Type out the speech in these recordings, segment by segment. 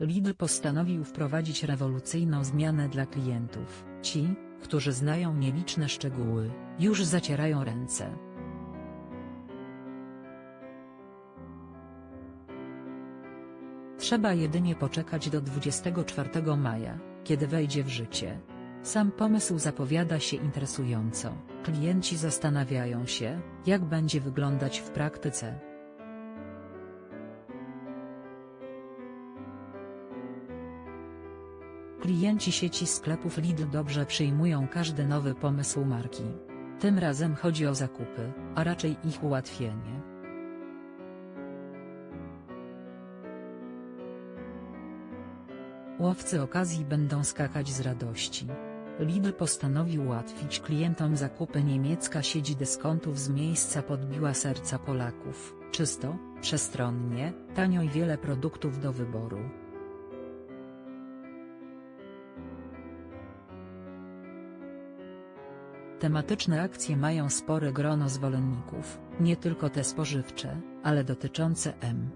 Lidl postanowił wprowadzić rewolucyjną zmianę dla klientów. Ci, którzy znają nieliczne szczegóły, już zacierają ręce. Trzeba jedynie poczekać do 24 maja, kiedy wejdzie w życie. Sam pomysł zapowiada się interesująco. Klienci zastanawiają się, jak będzie wyglądać w praktyce. Klienci sieci sklepów Lidl dobrze przyjmują każdy nowy pomysł marki. Tym razem chodzi o zakupy, a raczej ich ułatwienie. Łowcy okazji będą skakać z radości. Lidl postanowił ułatwić klientom zakupy niemiecka sieć dyskontów z miejsca podbiła serca Polaków, czysto, przestronnie, tanio i wiele produktów do wyboru. Tematyczne akcje mają spore grono zwolenników, nie tylko te spożywcze, ale dotyczące M.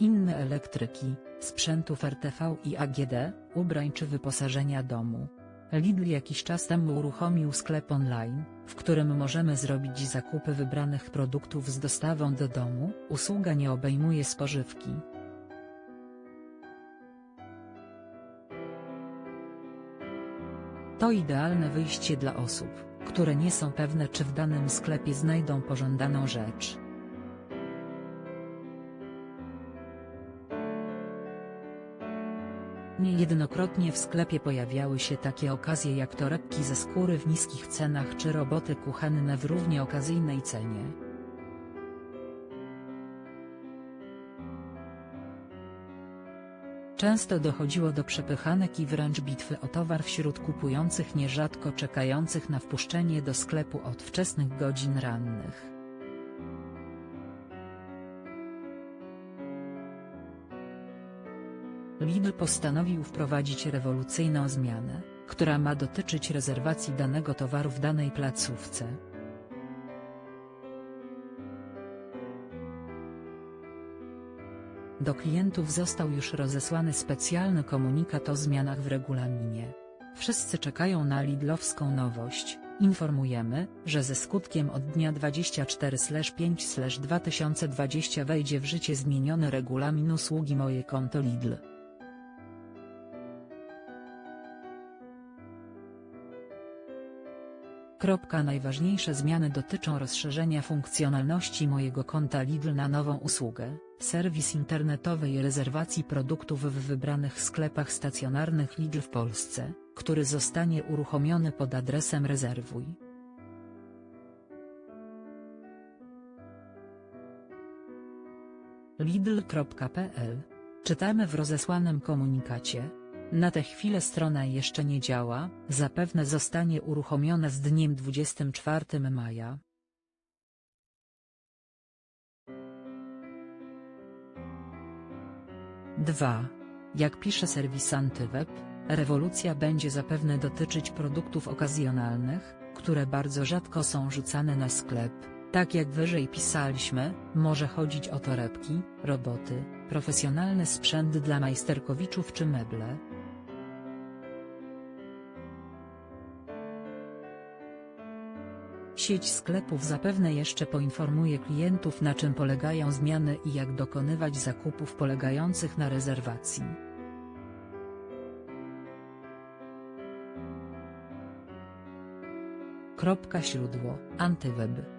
Inne elektryki, sprzętów RTV i AGD, ubrań czy wyposażenia domu. Lidl jakiś czas temu uruchomił sklep online, w którym możemy zrobić zakupy wybranych produktów z dostawą do domu, usługa nie obejmuje spożywki. To idealne wyjście dla osób, które nie są pewne czy w danym sklepie znajdą pożądaną rzecz. Niejednokrotnie w sklepie pojawiały się takie okazje jak torebki ze skóry w niskich cenach czy roboty kuchenne w równie okazyjnej cenie. Często dochodziło do przepychanek i wręcz bitwy o towar wśród kupujących nierzadko czekających na wpuszczenie do sklepu od wczesnych godzin rannych. Lidl postanowił wprowadzić rewolucyjną zmianę, która ma dotyczyć rezerwacji danego towaru w danej placówce. Do klientów został już rozesłany specjalny komunikat o zmianach w regulaminie. Wszyscy czekają na Lidlowską nowość. Informujemy, że ze skutkiem od dnia 24/5/2020 wejdzie w życie zmieniony regulamin usługi Moje konto Lidl. Kropka. Najważniejsze zmiany dotyczą rozszerzenia funkcjonalności mojego konta Lidl na nową usługę, serwis internetowy rezerwacji produktów w wybranych sklepach stacjonarnych Lidl w Polsce, który zostanie uruchomiony pod adresem rezerwuj. Lidl.pl Czytamy w rozesłanym komunikacie, na tę chwilę strona jeszcze nie działa, zapewne zostanie uruchomiona z dniem 24 maja. Dwa. Jak pisze serwis Antyweb, rewolucja będzie zapewne dotyczyć produktów okazjonalnych, które bardzo rzadko są rzucane na sklep. Tak jak wyżej pisaliśmy, może chodzić o torebki, roboty, profesjonalny sprzęt dla majsterkowiczów czy meble. Sieć sklepów zapewne jeszcze poinformuje klientów na czym polegają zmiany i jak dokonywać zakupów polegających na rezerwacji. Kropka źródło, Antyweb